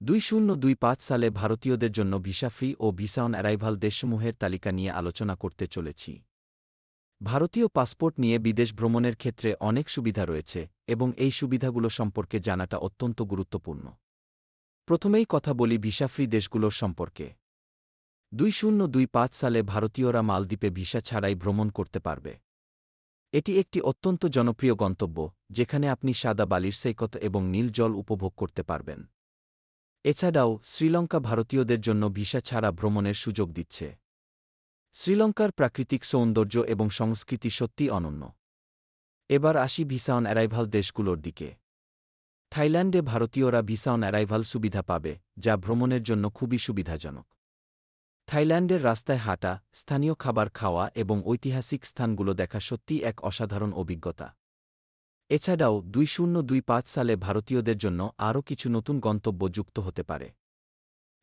দুই শূন্য দুই পাঁচ সালে ভারতীয়দের জন্য ভিসা ফ্রি ও ভিসা অন অ্যারাইভাল দেশসমূহের তালিকা নিয়ে আলোচনা করতে চলেছি। ভারতীয় পাসপোর্ট নিয়ে বিদেশ ভ্রমণের ক্ষেত্রে অনেক সুবিধা রয়েছে এবং এই সুবিধাগুলো সম্পর্কে জানাটা অত্যন্ত গুরুত্বপূর্ণ। প্রথমেই কথা বলি ভিসা ফ্রি দেশগুলোর সম্পর্কে। দুই শূন্য দুই পাঁচ সালে ভারতীয়রা মালদ্বীপে ভিসা ছাড়াই ভ্রমণ করতে পারবে। এটি একটি অত্যন্ত জনপ্রিয় গন্তব্য, যেখানে আপনি সাদা বালির সৈকত এবং নীল জল উপভোগ করতে পারবেন। এছাড়াও শ্রীলঙ্কা ভারতীয়দের জন্য ভিসা ছাড়া ভ্রমণের সুযোগ দিচ্ছে। শ্রীলঙ্কার প্রাকৃতিক সৌন্দর্য এবং সংস্কৃতি সত্যিই অনন্য। এবার আসি ভিসা অন অ্যারাইভাল দেশগুলোর দিকে। থাইল্যান্ডে ভারতীয়রা ভিসা অন অ্যারাইভাল সুবিধা পাবে, যা ভ্রমণের জন্য খুবই সুবিধাজনক। থাইল্যান্ডের রাস্তায় হাঁটা, স্থানীয় খাবার খাওয়া এবং ঐতিহাসিক স্থানগুলো দেখা সত্যিই এক অসাধারণ অভিজ্ঞতা। এছাড়াও দুই শূন্য দুই পাঁচ সালে ভারতীয়দের জন্য আরও কিছু নতুন গন্তব্য যুক্ত হতে পারে।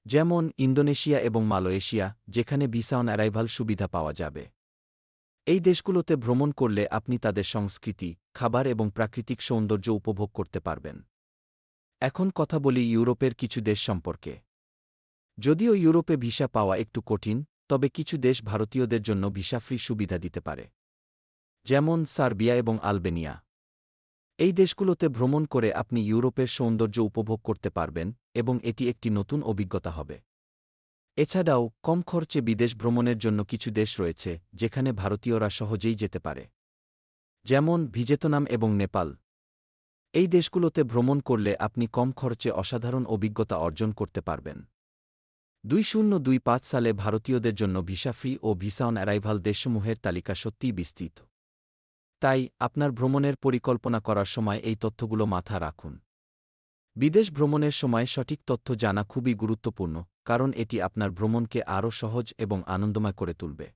যেমন ইন্দোনেশিয়া এবং মালয়েশিয়া, যেখানে ভিসা অন অ্যারাইভাল সুবিধা পাওয়া যাবে। এই দেশগুলোতে ভ্রমণ করলে আপনি তাদের সংস্কৃতি, খাবার এবং প্রাকৃতিক সৌন্দর্য উপভোগ করতে পারবেন। এখন কথা বলি ইউরোপের কিছু দেশ সম্পর্কে। যদিও ইউরোপে ভিসা পাওয়া একটু কঠিন, তবে কিছু দেশ ভারতীয়দের জন্য ভিসা ফ্রি সুবিধা দিতে পারে। যেমন সার্বিয়া এবং আলবেনিয়া। এই দেশগুলোতে ভ্রমণ করে আপনি ইউরোপের সৌন্দর্য উপভোগ করতে পারবেন এবং এটি একটি নতুন অভিজ্ঞতা হবে। এছাড়াও, কম খরচে বিদেশ ভ্রমণের জন্য কিছু দেশ রয়েছে, যেখানে ভারতীয়রা সহজেই যেতে পারে। যেমন ভিজেতনাম এবং নেপাল। এই দেশগুলোতে ভ্রমণ করলে আপনি কম খরচে অসাধারণ অভিজ্ঞতা অর্জন করতে পারবেন। দুই শূন্য দুই পাঁচ সালে ভারতীয়দের জন্য ভিসা ফ্রি ও ভিসা অন অ্যারাইভাল দেশসমূহের তালিকা সত্যিই বিস্তৃত। তাই আপনার ভ্রমণের পরিকল্পনা করার সময় এই তথ্যগুলো মাথা রাখুন। বিদেশ ভ্রমণের সময় সঠিক তথ্য জানা খুবই গুরুত্বপূর্ণ, কারণ এটি আপনার ভ্রমণকে আরও সহজ এবং আনন্দময় করে তুলবে।